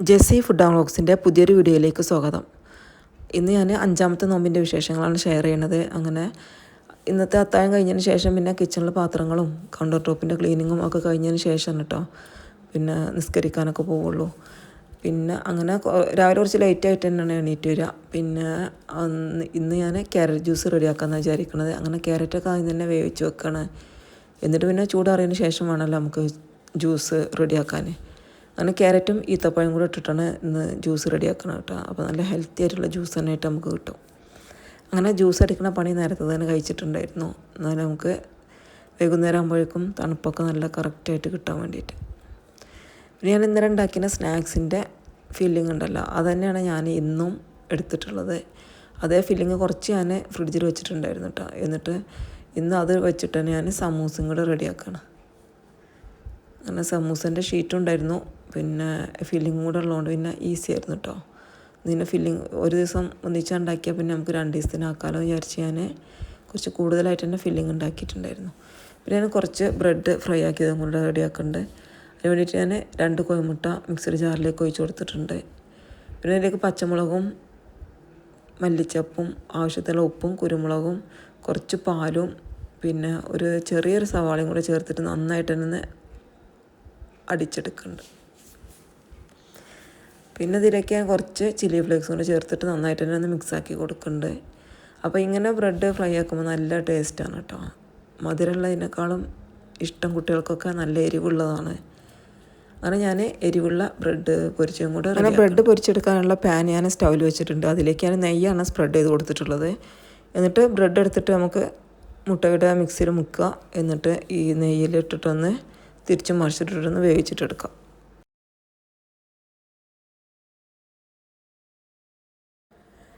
Jessy food വ്ളോഗ്സിന്റെ പുതിയൊരു വീഡിയോയിലേക്ക് സ്വാഗതം. ഇന്ന് ഞാൻ അഞ്ചാമത്തെ നോമ്പിന്റെ വിശേഷങ്ങളാണ് ഷെയർ ചെയ്യണത് അങ്ങനെ ഇന്നത്തെ അത്തായം കഴിഞ്ഞതിന് ശേഷം പിന്നെ കിച്ചണിലെ പാത്രങ്ങളും കൗണ്ടർ ടോപ്പിന്റെ ക്ലീനിങ്ങും ഒക്കെ കഴിഞ്ഞതിന് ശേഷം കേട്ടോ. പിന്നെ നിസ്കരിക്കാനൊക്കെ പോവുള്ളൂ. പിന്നെ അങ്ങനെ രാവിലെ കുറച്ച് ലേറ്റ് ആയിട്ട് തന്നെയാണ് എണീറ്റ് വരിക. പിന്നെ ഇന്ന് ഞാൻ ക്യാരറ്റ് ജ്യൂസ് റെഡിയാക്കാമെന്ന് വിചാരിക്കണത്. അങ്ങനെ ക്യാരറ്റൊക്കെ ആദ്യം തന്നെ വേവിച്ച് വെക്കണേ. എന്നിട്ട് പിന്നെ ചൂടാറിയതിന് ശേഷം വേണമല്ലോ നമുക്ക് ജ്യൂസ് റെഡിയാക്കാൻ. അങ്ങനെ ക്യാരറ്റും ഈത്തപ്പഴം കൂടെ ഇട്ടിട്ടാണ് ഇന്ന് ജ്യൂസ് റെഡിയാക്കണം കേട്ടോ. അപ്പോൾ നല്ല ഹെൽത്തി ആയിട്ടുള്ള ജ്യൂസ് തന്നെ ആയിട്ട് നമുക്ക് കിട്ടും. അങ്ങനെ ജ്യൂസ് അടിക്കുന്ന പണി നേരത്തെ തന്നെ കഴിച്ചിട്ടുണ്ടായിരുന്നു. എന്നാൽ നമുക്ക് വൈകുന്നേരം ആകുമ്പോഴേക്കും തണുപ്പൊക്കെ നല്ല കറക്റ്റായിട്ട് കിട്ടാൻ വേണ്ടിയിട്ട്. ഞാൻ ഇന്നലെ ഉണ്ടാക്കിയ സ്നാക്സിന്റെ ഫില്ലിംഗ് ഉണ്ടല്ലോ അത് തന്നെയാണ് ഞാൻ ഇന്നും എടുത്തിട്ടുള്ളത്. അതേ ഫില്ലിങ് കുറച്ച് ഞാൻ ഫ്രിഡ്ജിൽ വെച്ചിട്ടുണ്ടായിരുന്നു കേട്ടോ. എന്നിട്ട് ഇന്ന് അത് വെച്ചിട്ട് ഞാൻ സമൂസും കൂടെ റെഡിയാക്കണം. അങ്ങനെ സമൂസന്റെ ഷീറ്റും ഉണ്ടായിരുന്നു. പിന്നെ ഫില്ലിങ്ങും കൂടെ ഉള്ളതുകൊണ്ട് പിന്നെ ഈസി ആയിരുന്നു കേട്ടോ ഇതിന്റെ ഫില്ലിങ് ഒരു ദിവസം ഒന്നിച്ചുണ്ടാക്കിയാൽ പിന്നെ നമുക്ക് രണ്ട് ദിവസത്തിനാക്കാലോ വിചാരിച്ച് ഞാൻ കുറച്ച് കൂടുതലായിട്ട് തന്നെ ഫില്ലിങ് ഉണ്ടാക്കിയിട്ടുണ്ടായിരുന്നു. പിന്നെ ഞാൻ കുറച്ച് ബ്രെഡ് ഫ്രൈ ആക്കിയതും കൂടെ റെഡിയാക്കുന്നുണ്ട് അതിന് വേണ്ടിയിട്ട് ഞാൻ രണ്ട് കോയമുട്ട മിക്സറി ജാറിലേക്ക് ഒഴിച്ചു കൊടുത്തിട്ടുണ്ട്. പിന്നെ അതിലേക്ക് പച്ചമുളകും മല്ലിച്ചപ്പും ആവശ്യത്തിനുള്ള ഉപ്പും കുരുമുളകും കുറച്ച് പാലും പിന്നെ ഒരു ചെറിയൊരു സവാളയും കൂടെ ചേർത്തിട്ട് നന്നായിട്ട് തന്നെ അടിച്ചെടുക്കുന്നുണ്ട് പിന്നെ ഇതിലേക്ക് ഞാൻ കുറച്ച് ചില്ലി ഫ്ലേക്സ് കൂടെ ചേർത്തിട്ട് നന്നായിട്ട് തന്നെ ഒന്ന് മിക്സാക്കി കൊടുക്കുന്നുണ്ട്. അപ്പോൾ ഇങ്ങനെ ബ്രെഡ് ഫ്രൈ ആക്കുമ്പോൾ നല്ല ടേസ്റ്റാണ് കേട്ടോ മധുരമുള്ളതിനേക്കാളും ഇഷ്ടം കുട്ടികൾക്കൊക്കെ നല്ല എരിവുള്ളതാണ്. അങ്ങനെ ഞാൻ എരിവുള്ള ബ്രെഡ് പൊരിച്ചും കൂടെ അങ്ങനെ ബ്രെഡ് പൊരിച്ചെടുക്കാനുള്ള പാൻ ഞാൻ സ്റ്റൗവിൽ വെച്ചിട്ടുണ്ട്. അതിലേക്ക് ഞാൻ നെയ്യാണ് സ്പ്രെഡ് ചെയ്ത് കൊടുത്തിട്ടുള്ളത്. എന്നിട്ട് ബ്രെഡ് എടുത്തിട്ട് നമുക്ക് മുട്ടയുടെ മിക്സിയിൽ മുക്കുക. എന്നിട്ട് ഈ നെയ്യിലിട്ടിട്ടൊന്ന് തിരിച്ചും മറിച്ചിട്ടിട്ടൊന്ന് വേവിച്ചിട്ടെടുക്കാം.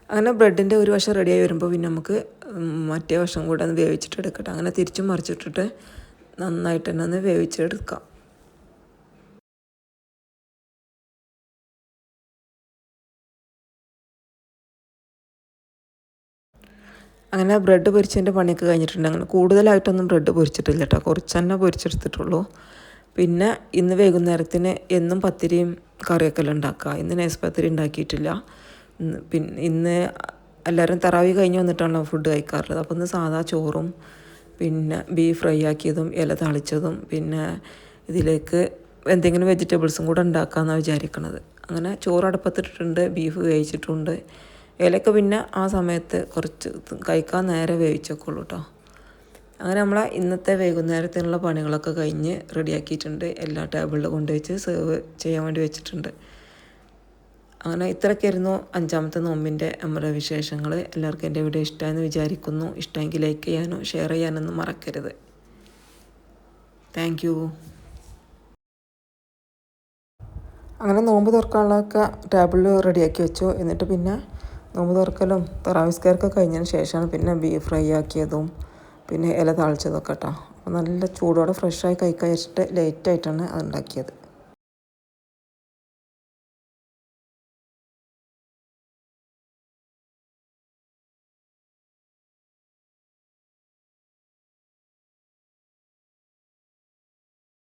അങ്ങനെ ബ്രെഡിന്റെ ഒരു വശം റെഡിയായി വരുമ്പോൾ പിന്നെ നമുക്ക് മറ്റേ വശം കൂടെ ഒന്ന് വേവിച്ചിട്ട് എടുക്കട്ടെ. അങ്ങനെ തിരിച്ചും മറിച്ചിട്ടിട്ട് നന്നായിട്ട് തന്നെ ഒന്ന് വേവിച്ചെടുക്കാം. അങ്ങനെ ബ്രെഡ് പൊരിച്ചതിന്റെ പണിയൊക്കെ കഴിഞ്ഞിട്ടുണ്ട്. അങ്ങനെ കൂടുതലായിട്ടൊന്നും ബ്രെഡ് പൊരിച്ചിട്ടില്ല കേട്ടോ. കുറച്ച് തന്നെ പൊരിച്ചെടുത്തിട്ടുള്ളൂ. പിന്നെ ഇന്ന് വൈകുന്നേരത്തിന് എന്നും പത്തിരിയും കറിയൊക്കെ എല്ലാം ഉണ്ടാക്കുക. ഇന്ന് നൈസ് പത്തിരി ഉണ്ടാക്കിയിട്ടില്ല. പിന്നെ ഇന്ന് എല്ലാവരും തറാവി കഴിഞ്ഞ് വന്നിട്ടാണല്ലോ ഫുഡ് കഴിക്കാറുള്ളത്. അപ്പോൾ ഇന്ന് സാധാ ചോറും പിന്നെ ബീഫ് ഫ്രൈ ആക്കിയതും ഇല തളിച്ചതും പിന്നെ ഇതിലേക്ക് എന്തെങ്കിലും വെജിറ്റബിൾസും കൂടെ ഉണ്ടാക്കാമെന്നാണ് വിചാരിക്കണത്. അങ്ങനെ ചോറ് അടുപ്പത്തിട്ടിട്ടുണ്ട് ബീഫ് വേവിച്ചിട്ടുണ്ട്. ഇലയൊക്കെ പിന്നെ ആ സമയത്ത് കുറച്ച് കഴിക്കാൻ നേരെ വേവിച്ചേക്കുള്ളൂ കേട്ടോ അങ്ങനെ നമ്മളെ ഇന്നത്തെ വൈകുന്നേരത്തിനുള്ള പണികളൊക്കെ കഴിഞ്ഞ് റെഡിയാക്കിയിട്ടുണ്ട് എല്ലാ ടേബിളിൽ കൊണ്ടുവച്ച് സെർവ് ചെയ്യാൻ വേണ്ടി വെച്ചിട്ടുണ്ട്. അങ്ങനെ ഇത്രയ്ക്കായിരുന്നു അഞ്ചാമത്തെ നോമ്പിന്റെ നമ്മുടെ വിശേഷങ്ങൾ. എല്ലാവർക്കും എന്റെ വീഡിയോ ഇഷ്ടമായെന്ന് വിചാരിക്കുന്നു. ഇഷ്ടമെങ്കിൽ ലൈക്ക് ചെയ്യാനോ ഷെയർ ചെയ്യാനൊന്നും മറക്കരുത്. താങ്ക് അങ്ങനെ നോമ്പ് തുറക്കാനുള്ളതൊക്കെ ടേബിളിൽ റെഡിയാക്കി വെച്ചു. എന്നിട്ട് പിന്നെ നോമ്പ് തുറക്കലും തറാവിസ്കാരൊക്കെ കഴിഞ്ഞതിന് ശേഷമാണ് പിന്നെ ബീഫ് ഫ്രൈ ആക്കിയതും പിന്നെ ഇല താളിച്ചതൊക്കെ കേട്ടോ. അപ്പോൾ നല്ല ചൂടോടെ ഫ്രഷായി കഴിക്കാൻ വെച്ചിട്ട് ലേറ്റായിട്ടാണ് അത് ഉണ്ടാക്കിയത്.